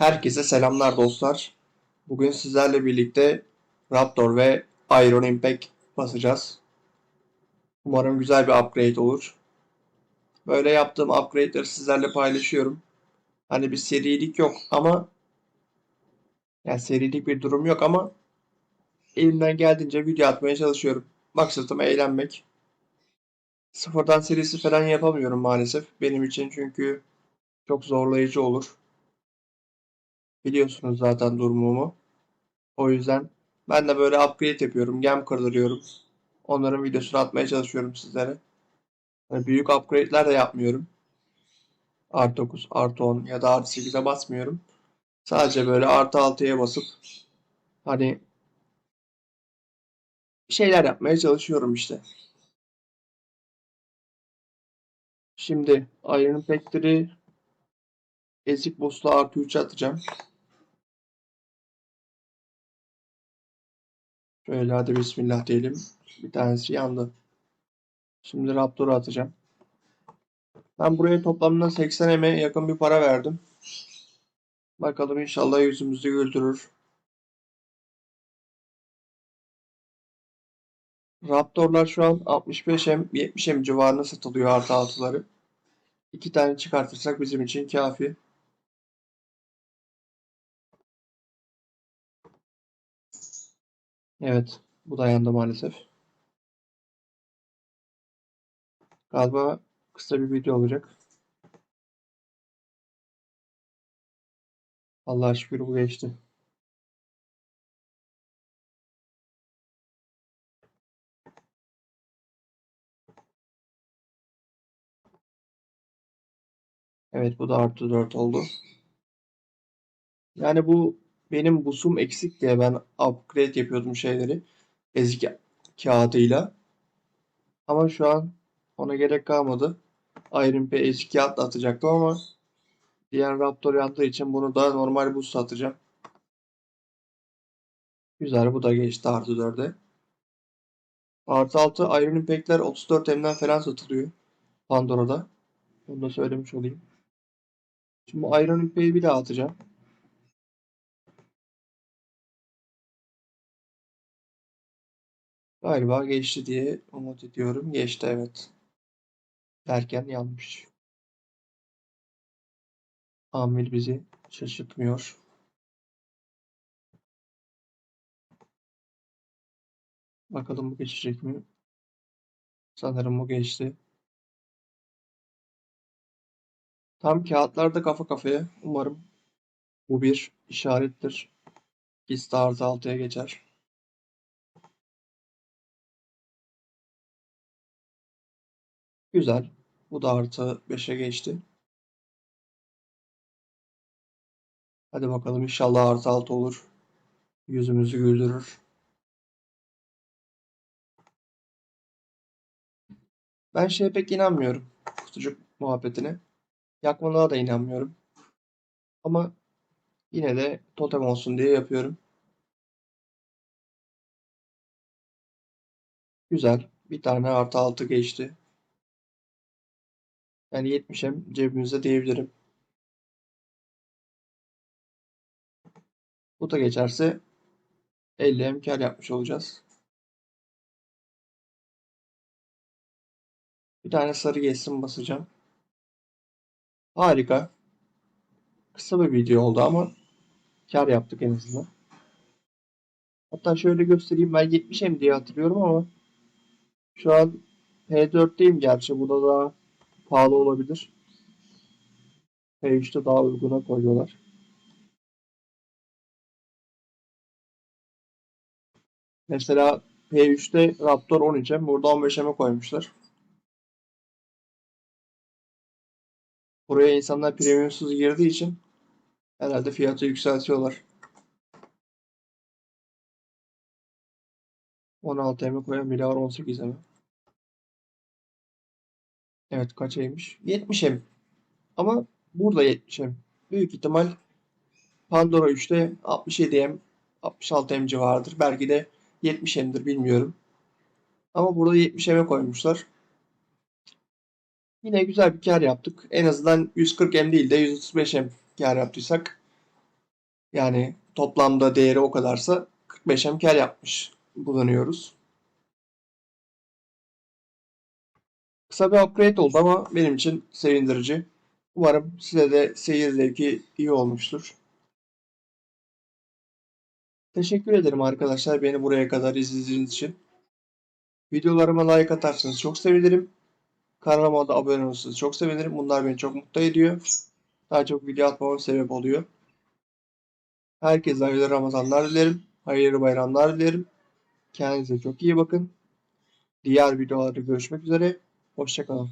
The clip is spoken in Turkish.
Herkese selamlar dostlar. Bugün sizlerle birlikte Raptor ve Iron Impact basacağız. Umarım güzel bir upgrade olur. Böyle yaptığım upgrade'leri sizlerle paylaşıyorum. Hani bir serilik yok ama yani serilik bir durum yok ama elimden geldiğince video atmaya çalışıyorum. Maksadım eğlenmek. Sıfırdan serisi falan yapamıyorum maalesef. Benim için çünkü çok zorlayıcı olur. Biliyorsunuz zaten durumumu. O yüzden ben de böyle upgrade yapıyorum. Gem kırdırıyorum. Onların videosunu atmaya çalışıyorum sizlere. Yani büyük upgrade'ler de yapmıyorum. Artı 9, artı 10 ya da artı 8'e basmıyorum. Sadece böyle artı 6'ya basıp hani şeyler yapmaya çalışıyorum işte. Şimdi Iron Impact'leri ezik boost'la artı 3 atacağım. Şöyle hadi bismillah diyelim. Bir tanesi yandı. Şimdi Raptor'u atacağım. Ben buraya toplamda 80 eme yakın bir para verdim. Bakalım inşallah yüzümüzü güldürür. Raptor'lar şu an 65 em 70 em civarında satılıyor artı altıları. İki tane çıkartırsak bizim için kafi. Evet, bu da yandı maalesef. Galiba kısa bir video olacak. Allah'a şükür bu geçti. Evet bu da artı 4 oldu. Yani bu benim busum eksik diye ben upgrade yapıyordum şeyleri. Ezik kağıdıyla. Ama şu an ona gerek kalmadı. Iron Pay ezik kağıtla atacaktım ama diğer Raptor yandığı için bunu da normal boost atacağım. Güzel bu da geçti artı 4'e. Artı 6 Iron Impact'ler 34 M'den falan satılıyor. Pandora'da. Onu da söylemiş olayım. Şimdi Iron Impact'i bir daha atacağım. Galiba geçti diye umut ediyorum. Geçti evet. Derken yanlış. Amil bizi şaşırtmıyor. Bakalım bu geçecek mi? Sanırım bu geçti. Tam kağıtlarda kafa kafaya. Umarım bu bir işarettir. Liste artı 6'ya geçer. Güzel. Bu da artı 5'e geçti. Hadi bakalım inşallah artı 6 olur. Yüzümüzü güldürür. Ben şeye pek inanmıyorum. Kutucuk muhabbetine. Yakmalığa da inanmıyorum. Ama yine de totem olsun diye yapıyorum. Güzel. Bir tane artı 6 geçti. Yani 70'em cebimizde diyebilirim. Bu da geçerse 50'em kar yapmış olacağız. Bir tane sarı geçsin basacağım. Harika. Kısa bir video oldu ama kar yaptık en azından. Hatta şöyle göstereyim. Ben 70'em diye hatırlıyorum ama şu an P4'teyim gerçi. Bu da pahalı olabilir. P3'te daha uyguna koyuyorlar. Mesela P3'te Raptor 13'e burada 15'e koymuşlar. Buraya insanlar premiumsuz girdiği için herhalde fiyatı yükseltiyorlar. 16 M koyan bile var 18 M. Evet kaçaymış? 70 M. Ama burada 70 M. Büyük ihtimal Pandora 3'te 67 M, 66 M civarıdır. Belki de 70 M'dir bilmiyorum. Ama burada 70 M'e koymuşlar. Yine güzel bir kar yaptık. En azından 140 M değil de 135 M kar yaptıysak Yani toplamda değeri o kadarsa 45 emkel yapmış bulunuyoruz. Kısa bir upgrade oldu ama benim için sevindirici. Umarım size de seyir zevki iyi olmuştur. Teşekkür ederim arkadaşlar beni buraya kadar izlediğiniz için. Videolarıma like atarsanız çok sevinirim. Kanalıma da abone olursanız çok sevinirim. Bunlar beni çok mutlu ediyor. Daha çok video atmama sebep oluyor. Herkese hayırlı Ramazanlar dilerim. Hayırlı bayramlar dilerim. Kendinize çok iyi bakın. Diğer videolarda görüşmek üzere. Hoşçakalın.